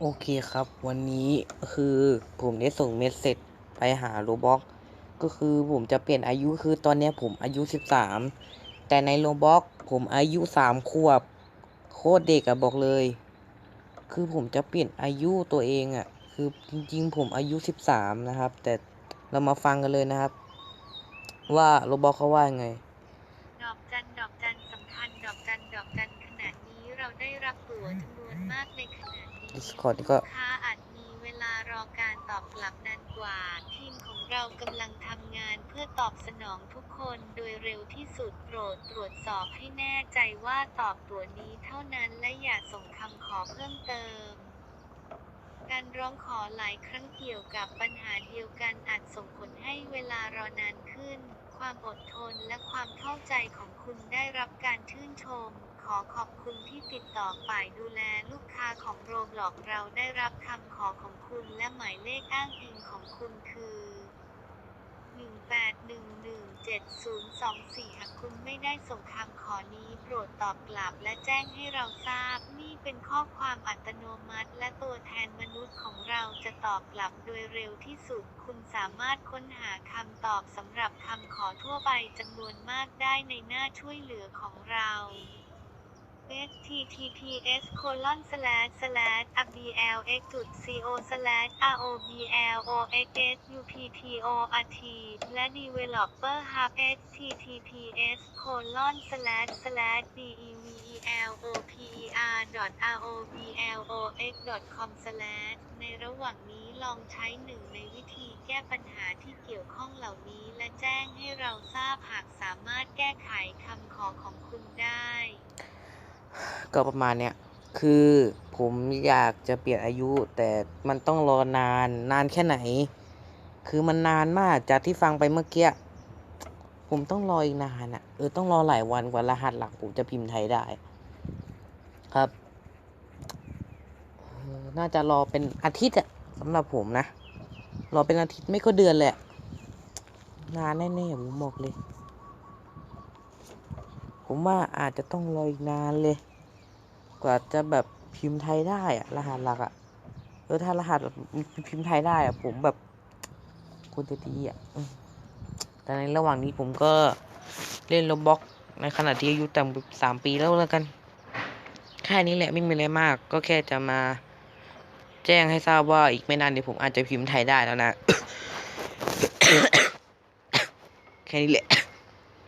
โอเคครับ วันนี้คือผมได้ส่งเมสเซจไปหาโรบ็อกก็คือผมจะเปลี่ยนอายุคือตอนนี้ผมอายุ 13 แต่ในโรบ็อกผมอายุ 3 ขวบ โคตรเด็กอะบอกเลย คือผมจะเปลี่ยนอายุตัวเองอะคือจริงๆ ผมอายุ 13 นะครับ แต่เรามาฟังกันเลยนะครับ ว่าโรบ็อกเขาว่าไง ดอกจันดอกจันสำคัญดอกจันดอกจันขณะนี้เราได้รับตั๋วจำนวนมากในขณะนี้ Discord ก็ค้าอาจมีเวลารอการตอบกลับนานกว่า ทีมของเรากำลังทำงานเพื่อตอบสนองทุกคนโดยเร็วที่สุดโปรดตรวจสอบให้แน่ใจว่าตอบตัวนี้เท่านั้นและอย่าส่งคำขอเพิ่มเติมการร้องขอหลายครั้งเกี่ยวกับปัญหาเดียวกันอาจส่งผลให้เวลารอนานขึ้น ความอดทนและความเข้าใจของคุณได้รับการชื่นชม ขอขอบคุณที่ติดต่อฝ่ายดูแลลูกค้าของโรบล็อกเราได้รับคำขอของคุณและหมายเลขอ้างอิงของคุณคือ18117024หากคุณไม่ได้ส่งคำขอนี้โปรดตอบกลับและแจ้งให้เราทราบ นี่เป็นข้อความอัตโนมัติ และตัวแทนมนุษย์ของเราจะตอบกลับโดยเร็วที่สุด คุณสามารถค้นหาคำตอบสำหรับคำขอทั่วไปจำนวนมากได้ในหน้าช่วยเหลือของเรา https colon slash slash ablx co slash roblocks uptort และ developer hub https colon slash slash developer roblox com slash ในระหว่างนี้ลองใช้หนึ่งในวิธีแก้ปัญหาที่เกี่ยวข้องเหล่านี้และแจ้งให้เราทราบหากสามารถแก้ไขคำขอของคุณได้ ก็ประมาณเนี้ยคือผมอยากจะเปลี่ยนอายุ แต่มันต้องรอนานนานแค่ไหน คือมันนานมากจากที่ฟังไปเมื่อกี้ผมต้องรออีกนานอะ่ะเออต้องรอหลายวันกว่ารหัสหลักผมจะพิมพ์ไทยได้ ครับเออน่าจะรอเป็นอาทิตย์อะสำหรับผมนะ รอเป็นอาทิตย์ไม่ก็เดือนแหละ นานแน่ๆผมบอกเลย ผมว่าอาจจะต้องรออีกนานเลย กว่าจะแบบพิมพ์ไทยได้อะรหัสหลักอะเออถ้ารหัสแบบพิมพ์ไทยได้อะผมแบบควรจะดีอะอแต่ในระหว่างนี้ผมก็เล่นโรบ็อกในขณะที่อายุต่ำสามปีแล้วแล้วกัน แค่นี้แหละไม่มีอะไรมาก ก็แค่จะมา แจ้งให้ทราบว่าอีกไม่นานเดี๋ยวผมอาจจะพิมพ์ไทยได้แล้วนะ แค่นี้แหละ